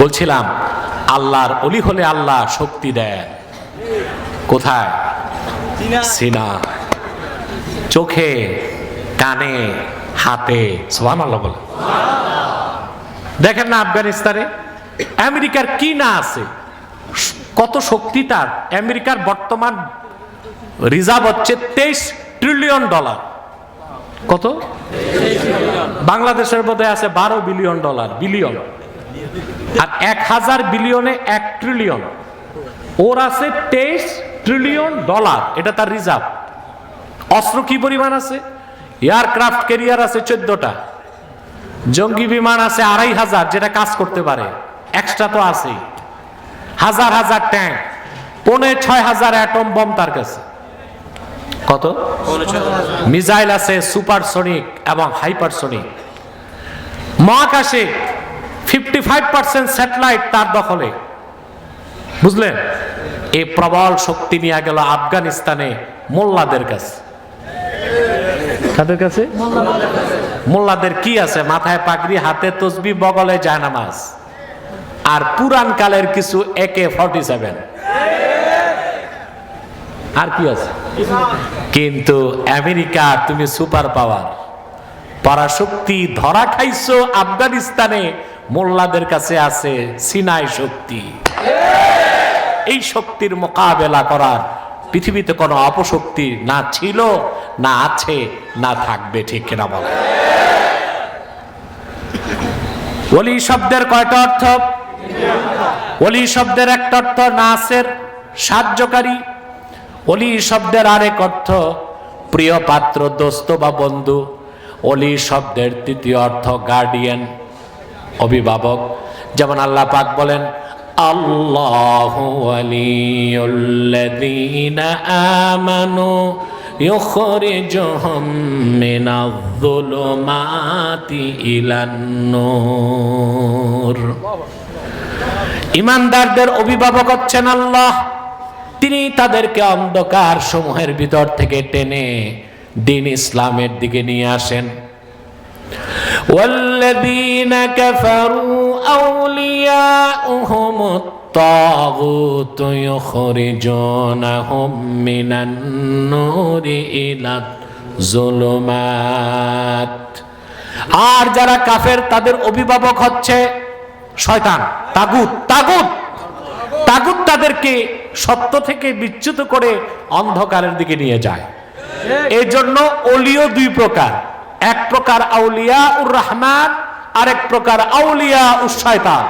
বলছিলাম আল্লাহর অলি হলে আল্লাহ শক্তি দেন। কোথায়? সিনা চোখে কানে হাতে। সোহান আল্লাহ বলে দেখেন না আফগানিস্তানে আমেরিকার কি না আছে? কত শক্তি তার? আমেরিকার বর্তমান রিজার্ভ হচ্ছে তেইশ ট্রিলিয়ন ডলার। কত? বাংলাদেশের মধ্যে আছে বারো বিলিয়ন ডলার বিলিয়ন। আর এক হাজার বিলিয়নে এক ট্রিলিয়ন ওর আছে তেইশ ট্রিলিয়ন ডলার এটা তার রিজার্ভ অস্ত্র কি পরিমাণ আছে? এয়ারক্রাফট ক্যারিয়ার আছে চোদ্দটা। জঙ্গি বিমান আছে আড়াই হাজার যেটা কাজ করতে পারে। এক্সট্রা তো আছেই। হাজার হাজার ট্যাঙ্ক পৌনে ছয় হাজার অ্যাটম বম তার কাছে। কত? মিসাইল আছে সুপারসনিক এবং হাইপারসনিক মহাকাশে ফিফটি ফাইভ পার্সেন্ট স্যাটেলাইট তার দখলে। বুঝলেন? এই প্রবল শক্তি নিয়ে গেল আফগানিস্তানে মোল্লাদের কাছে। কাদের কাছে? মোল্লাদের কি আছে? মাথায় পাগড়ি হাতে তসবি বগলে জায়নামাজ। আর পুরান কালের কিছু একে ফর্টি সেভেন আর কি আছে? কিন্তু আমেরিকা তুমি সুপার পাওয়ার। পরাশক্তি ধরা খাইছো আফগানিস্তানে। মোল্লাদের কাছে আছে সিনাই শক্তি। এই শক্তির মোকাবেলা করার পৃথিবীতে কোনো অপশক্তি না ছিল, না আছে, না থাকবে, ঠিক কিনা বলে? ওলি শব্দের কয়টা অর্থ? ওলি শব্দের একটা অর্থ নাসের, সাহায্যকারী। অলি শব্দের আরেক অর্থ প্রিয় পাত্র, দোস্ত বা বন্ধু। অলি শব্দের তৃতীয় অর্থ গার্ডিয়ান অভিভাবক, যেমন আল্লাহ পাক বলেন, আল্লাহ ইমানদারদের অভিভাবক হচ্ছেন আল্লাহ। তিনি তাদেরকে অন্ধকার সমূহের ভিতর থেকে টেনে দিন ইসলামের দিকে নিয়ে আসেন। والذين كفروا أولياؤهم الطاغوت يخرجونهم من النور إلى الظلمات আর যারা কাফের তাদের অভিভাবক হচ্ছে শয়তান তাগুত তাগুত তাগুত তাদেরকে সত্য থেকে বিচ্যুত করে অন্ধকারের দিকে নিয়ে যায় এই জন্য অলিও দুই প্রকার এক প্রকার আউলিয়া উর রহমান আরেক প্রকার আউলিয়া উর শয়তান।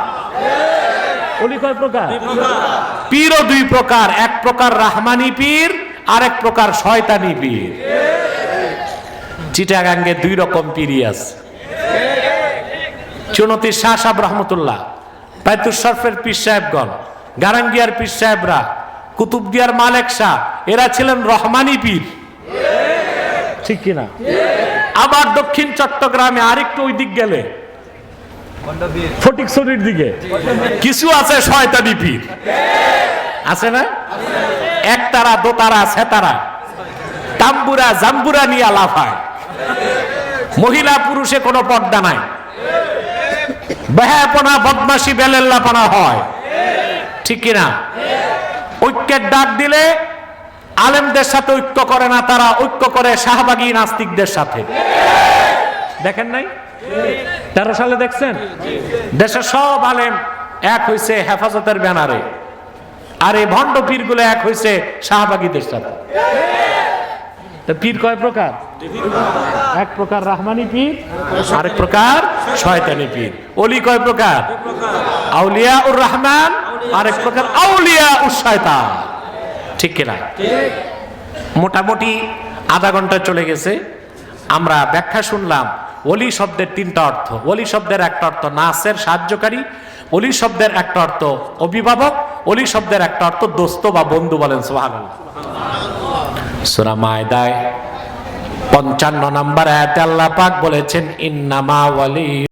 অলি কয় প্রকার? পীরও দুই প্রকার এক প্রকার রাহমানি পীর আরেক প্রকার শয়তানি পীর। চিটাগাঙ্গে দুই রকম পীরই আছে। চুনতি শাহ সাহেব রহমতুল্লাহ বাইতুর শরফের পীর সাহেবগণ গারাঙ্গিয়ার পীর সাহেবরা কুতুবদিয়ার মালেক শাহ এরা ছিলেন রহমানি পীর। ঠিক কিনা? আবার দক্ষিণ চট্টগ্রামে আরেকটু ওই দিক গেলে। ফটিকছড়ির দিকে। কিছু আছে শয়তানি পীর। আছে না? একতারা দোতারা সেতারা তাম্বুরা, জাম্বুরা নিয়ে লাফায়। মহিলা পুরুষে কোনো পর্দা নাই। বেহাপনা বদমাসি বেলেল্লাপনা হয়। ঠিক কিনা? ঐক্যের ডাক দিলে আলেমদের সাথে ঐক্য করে না, তারা ঐক্য করে শাহবাগী নাস্তিকদের সাথে। দেখেন নাই? তেরো সালে দেখছেন? দেশের সব আলেম এক হয়েছে হেফাজতের ব্যানারে, আর এই ভণ্ড পীরগুলো এক হয়েছে শাহবাগীদের সাথে। পীর কয় প্রকার? এক প্রকার রাহমানি পীর, আরেক প্রকার শয়তানি পীর। অলি কয় প্রকার? আউলিয়া উর রহমান, আরেক প্রকার আউলিয়া উর শয়তান। ঠিক কিনা? মোটামুটি আধা ঘণ্টা চলে গেছে। আমরা ব্যাখ্যা শুনলাম অলি শব্দের তিনটা অর্থ। অলি শব্দের একটা অর্থ নাসের সাহায্যকারী অলি শব্দের একটা অর্থ অভিভাবক অলি শব্দের একটা অর্থ দোস্ত বা বন্ধু বলেন সোহান পঞ্চান্ন নম্বর আল্লাহ পাক বলেছেন, ইন্নামা ওয়ালি